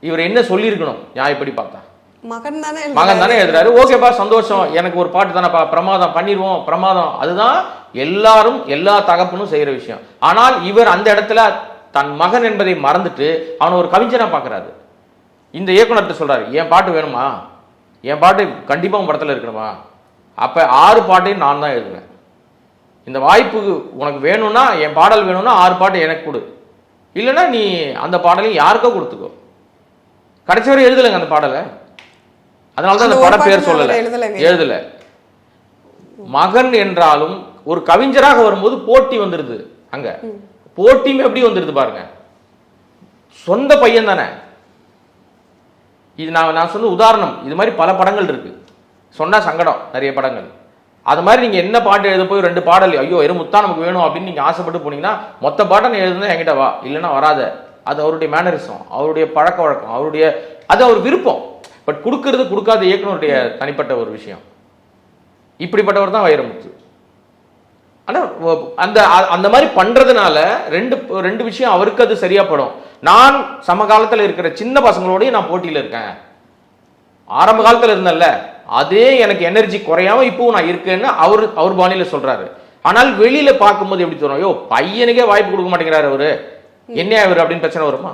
இவர் என்ன சொல்லியிருக்கணும்? நியாயப்படி பார்த்தா? மகன் தானே மகன் தானே எழுதுறாரு. ஓகேப்பா சந்தோஷம். எனக்கு ஒரு பாட்டு தானேப்பா. பிரமாதம் பண்ணிடுவோம். பிரமாதம். அதுதான் எல்லாரும் எல்லா தகப்பனும் செய்யற விஷயம். ஆனால் இவர் அந்த இடத்துல தன் மகன் என்பதை மறந்துட்டு அவனை ஒரு கவிஞனா பார்க்கறாரு. இந்த இயக்குனர்கிட்ட சொல்றாரு என் பாட்டு வேணுமா? என் பாட்டு கண்டிப்பா உன் படத்துல இருக்கணுமா? அப்ப ஆறு பாட்டையும் நான் தான் எழுதுவேன். இந்த வாய்ப்பு உனக்கு வேணும்னா என் பாடல் வேணும்னா ஆறு பாட்டு எனக்கு கொடு. இல்லைன்னா நீ அந்த பாடலையும் யாருக்கோ கொடுத்துக்கோ. கடைசி வரை எழுதலைங்க அந்த பாடலை. அதனால தான் அந்த பட பேர் சொல்லல. எழுதல. மகன் என்றாலும் ஒரு கவிஞராக வரும்போது போட்டி வந்துருது அங்க. போட்டியும் எப்படி வந்துடுது பாருங்க. சொந்த பையன் தானே. இது நான் நான் சொன்ன உதாரணம். இது மாதிரி பல படங்கள் இருக்கு. சொன்னால் சங்கடம் நிறைய படங்கள். அது மாதிரி நீங்கள் என்ன பாட்டு எழுத போய் ரெண்டு பாடல் ஐயோ எருமுத்தா நமக்கு வேணும் அப்படின்னு நீங்கள் ஆசைப்பட்டு போனீங்கன்னா மொத்த பாட்டை நீ எழுதுனா என்கிட்ட வா. இல்லைன்னா வராத. அது அவருடைய மேனரிசம் அவருடைய பழக்க வழக்கம் அவருடைய அது அவர் விருப்பம். பட் கொடுக்கறது கொடுக்காத இயக்குனருடைய தனிப்பட்ட ஒரு விஷயம். இப்படிப்பட்டவர் தான் வைரமுத்து. ஆனா ஒ- அந்த அந்த மாதிரி பண்றதுனால ரெண்டு ரெண்டு விஷயம் அவருக்கு அது சரியா படும். நான் சமகாலத்துல இருக்கிற சின்ன பசங்களோடய நான் போட்டியில இருக்கேன். ஆரம்ப காலத்துல இருந்தேன்ல அதே எனக்கு எனர்ஜி குறையாம இப்பவும் நான் இருக்கேன்னு அவர் அவர் பாணியில சொல்றாரு. ஆனால் வெளியில பார்க்கும்போது எப்படி தோணும்? ஐயோ பையனுக்கே வாய்ப்பு கொடுக்க மாட்டேங்கிறாரு அவரு. என்ன அவர் அப்படின்னு பிரச்சனை வருமா?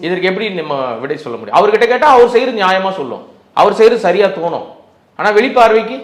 இதற்கு எப்படி நம்ம விடை சொல்ல முடியும்? அவர்கிட்ட கேட்டா அவர் செய்யறது நியாயமா சொல்லும். அவர் செய்யறது சரியா தோணும். ஆனா வெளிப்பார்வைக்கு